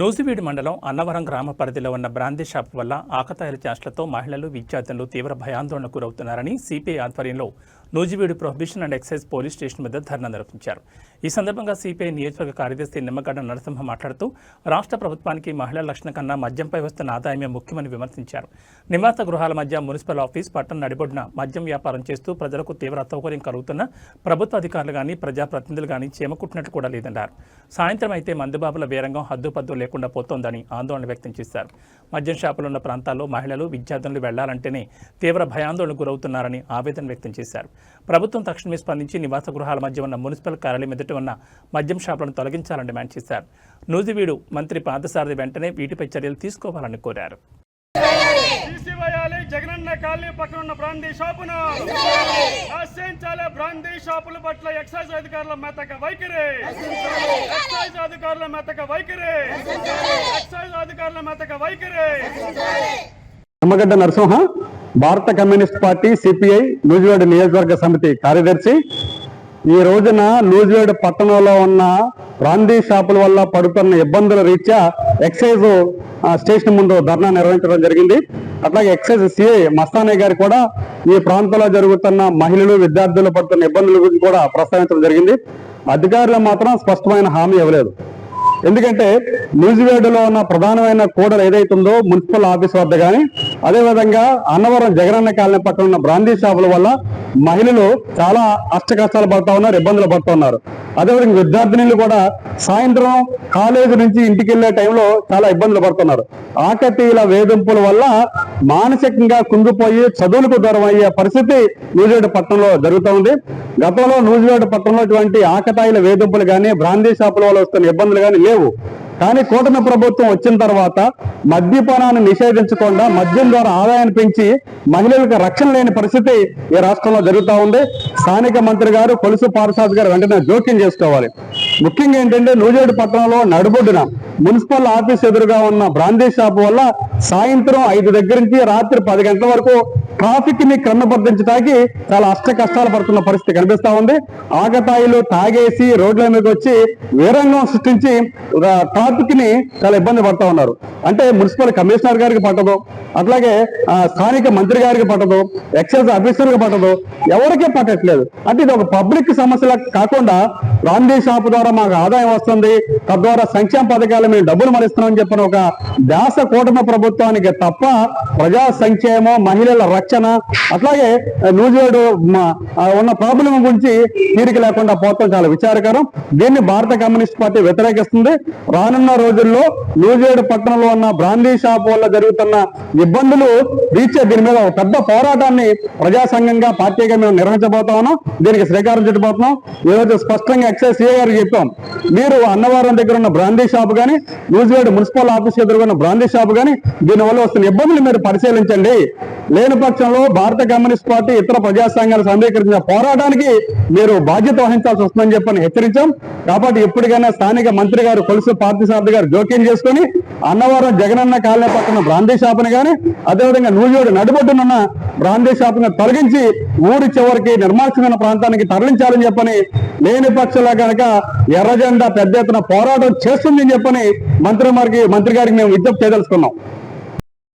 నూజివీడు మండలం అన్నవరం గ్రామ పరిధిలో ఉన్న బ్రాందీ షాప్ వల్ల ఆకతాయిల చేష్టలతో మహిళలు విద్యార్థులు తీవ్ర భయాందోళనకు గురవుతున్నారని సిపిఐ ఆధ్వర్యంలో Nuzvid prohibition and excise police station వద్ద ధర్నా నిర్వహించారు. ఈ సందర్భంగా సిపిఐ నియోజకవర్గ కార్యదర్శి నిమ్మగడ్డ నరసింహ మాట్లాడుతూ రాష్ట్ర ప్రభుత్వానికి మహిళల రక్షణ కన్నా మద్యంపై వస్తున్న ఆదాయమే ముఖ్యమని విమర్శించారు. నివాస గృహాల మధ్య మున్సిపల్ ఆఫీస్ పట్టణ నడిబొడ్డున మద్యం వ్యాపారం చేస్తూ ప్రజలకు తీవ్ర అసౌకర్యం కలుగుతున్న ప్రభుత్వ అధికారులు కానీ ప్రజాప్రతినిధులు కానీ చేమకుట్టినట్లు కూడా లేదన్నారు. సాయంత్రం అయితే మందుబాబుల వేరంగం హద్దుపద్దు లేకుండా పోతోందని ఆందోళన వ్యక్తం చేశారు. మద్యం షాపులు ఉన్న ప్రాంతాల్లో మహిళలు విద్యార్థులు వెళ్ళాలంటేనే తీవ్ర భయాందోళనకు గురవుతున్నారని ఆవేదన వ్యక్తం చేశారు. ప్రభుత్వం తక్షణమే స్పందించి నివాస గృహాల మధ్య ఉన్న మున్సిపల్ కార్యాలయం ఎదుట ఉన్న మద్యం షాపులను తొలగించాలని డిమాండ్ చేశారు. నూజివీడు మంత్రి పాదసారథి వెంటనే వీటిపై చర్యలు తీసుకోవాలని కోరారు. కాలనీ పక్కన ఉన్న బ్రాందీ షాపును. నశించాలి బ్రాందీ షాపుల పట్ల ఎక్సైజ్ అధికారుల మెతక వైఖరి. ఎక్సైజ్ అధికారుల మెతక వైఖరి. ఎక్సైజ్ అధికారుల మెతక వైఖరి. నిమ్మగడ్డ నరసింహ భారత కమ్యూనిస్ట్ పార్టీ సిపిఐ నూజివాడ నియోజకవర్గ సమితి కార్యదర్శి ఈ రోజున లూజివేడ్ పట్టణంలో ఉన్న రాందీ షాపుల వల్ల పడుతున్న ఇబ్బందుల రీత్యా ఎక్సైజ్ ఆ, స్టేషన్ ముందు ధర్నా నిర్వహించడం జరిగింది. అట్లాగే ఎక్సైజ్ సిఐ మస్తానే గారు కూడా ఈ ప్రాంతంలో జరుగుతున్న మహిళలు విద్యార్థులు పడుతున్న ఇబ్బందుల గురించి కూడా ప్రస్తావించడం జరిగింది. అధికారులు మాత్రం స్పష్టమైన హామీ ఇవ్వలేదు. ఎందుకంటే నూజివేడులో ఉన్న ప్రధానమైన కూడలు ఏదైతుందో మున్సిపల్ ఆఫీస్ వద్ద కానీ అదేవిధంగా అన్నవరం జగనన్న కాలనీ పక్కన ఉన్న బ్రాందీ షాపుల వల్ల మహిళలు చాలా అష్ట కష్టాలు పడుతూ ఉన్నారు ఇబ్బందులు పడుతూ ఉన్నారు. అదేవిధంగా విద్యార్థినులు కూడా సాయంత్రం కాలేజీ నుంచి ఇంటికి వెళ్ళే టైంలో చాలా ఇబ్బందులు పడుతున్నారు. ఆకతీయుల వేధింపుల వల్ల మానసికంగా కుంగిపోయి చదువులకు దూరం అయ్యే పరిస్థితి నూజివేడు పట్టణంలో జరుగుతుంది గతంలో నూజివేడు పట్టణంలో ఇటువంటి ఆకతాయిల వేధింపులు కానీ బ్రాందీ షాపుల వల్ల వస్తున్న ఇబ్బందులు కానీ లేవు. కానీ కూటమి ప్రభుత్వం వచ్చిన తర్వాత మద్యపానాన్ని నిషేధించకుండా మద్యం ద్వారా ఆదాయాన్ని పెంచి మహిళలకు రక్షణ లేని పరిస్థితి ఈ రాష్ట్రంలో జరుగుతూ ఉంది. స్థానిక మంత్రి గారు కొలుసు పారసాద్ గారు వెంటనే జోక్యం చేసుకోవాలి. ముఖ్యంగా ఏంటంటే నూజేడు పట్టణంలో నడుబొడ్డున మున్సిపల్ ఆఫీస్ ఎదురుగా ఉన్న బ్రాందీ షాప్ వల్ల సాయంత్రం ఐదు దగ్గర నుంచి రాత్రి పది గంటల వరకు ట్రాఫిక్ని క్రమబద్ధించడానికి చాలా అష్ట కష్టాలు పడుతున్న పరిస్థితి కనిపిస్తా ఉంది. ఆగతాయిలు తాగేసి రోడ్ల మీదకి వచ్చి వీరంగం సృష్టించి ట్రాఫిక్ని చాలా ఇబ్బంది పడతా ఉన్నారు. అంటే మున్సిపల్ కమిషనర్ గారికి పట్టదు అట్లాగే స్థానిక మంత్రి గారికి పట్టదు ఎక్సైజ్ ఆఫీసర్కి పట్టదు ఎవరికే పట్టట్లేదు. అంటే ఇది ఒక పబ్లిక్ సమస్యలా కాకుండా గాంధీ షాప్ ద్వారా మాకు ఆదాయం వస్తుంది తద్వారా సంక్షేమ పథకాలు మేము డబ్బులు మరిస్తున్నామని చెప్పిన ఒక దాస కూటమి ప్రభుత్వానికి తప్ప ప్రజా సంక్షేమం మహిళల రక్షణ అట్లాగే ఆ, నూజివేడు ఉన్న ప్రాబ్లం గురించి తీరిక లేకుండా పోవటం చాలా విచారకరం. దీన్ని భారత కమ్యూనిస్ట్ పార్టీ వ్యతిరేకిస్తుంది. రానున్న రోజుల్లో నూజివేడు పట్టణంలో ఉన్న బ్రాందీ షాప్ వల్ల జరుగుతున్న ఇబ్బందులు రీచే దీని మీద ఒక పెద్ద పోరాటాన్ని ప్రజాసంఘంగా పార్టీగా మేము నిర్వహించబోతా ఉన్నాం. దీనికి శ్రీకారం చుట్టుపోతున్నాం ఈరోజు స్పష్టంగా ఎక్సైజ్ సిఐ గారికి చెప్పాం. మీరు అన్నవరం దగ్గర ఉన్న బ్రాందీ షాప్ కానీ న్యూజివేడ్ మున్సిపల్ ఆఫీస్ ఎదురుగా ఉన్న బ్రాందీ షాప్ కానీ దీనివల్ల వస్తున్న ఇబ్బందులు మీరు పరిశీలించండి. లేని పక్షంలో భారత కమ్యూనిస్ట్ పార్టీ ఇతర ప్రజా సంఘాలు సమీకరించిన పోరాటానికి మీరు బాధ్యత వహించాల్సి వస్తుందని చెప్పని హెచ్చరించాం. కాబట్టి ఇప్పటికైనా స్థానిక మంత్రి గారు కొలుసు పార్థసారథి గారు జోక్యం చేసుకుని అన్నవరం జగనన్న కాలనీ పక్కన బ్రాందీ షాపును కానీ అదేవిధంగా నూజోడు నడిబొడ్డునున్న బ్రాందీ షాపును తొలగించి ఊరి చివరికి నిర్మానుష్యమైన ప్రాంతానికి తరలించాలని చెప్పని లేని పక్షంలో కనుక ఎర్రజెండా పెద్ద ఎత్తున పోరాటం చేస్తుందని చెప్పని మంత్రి గారికి మంత్రి గారికి మేము విజ్ఞప్తి చేయదలుచుకున్నాం.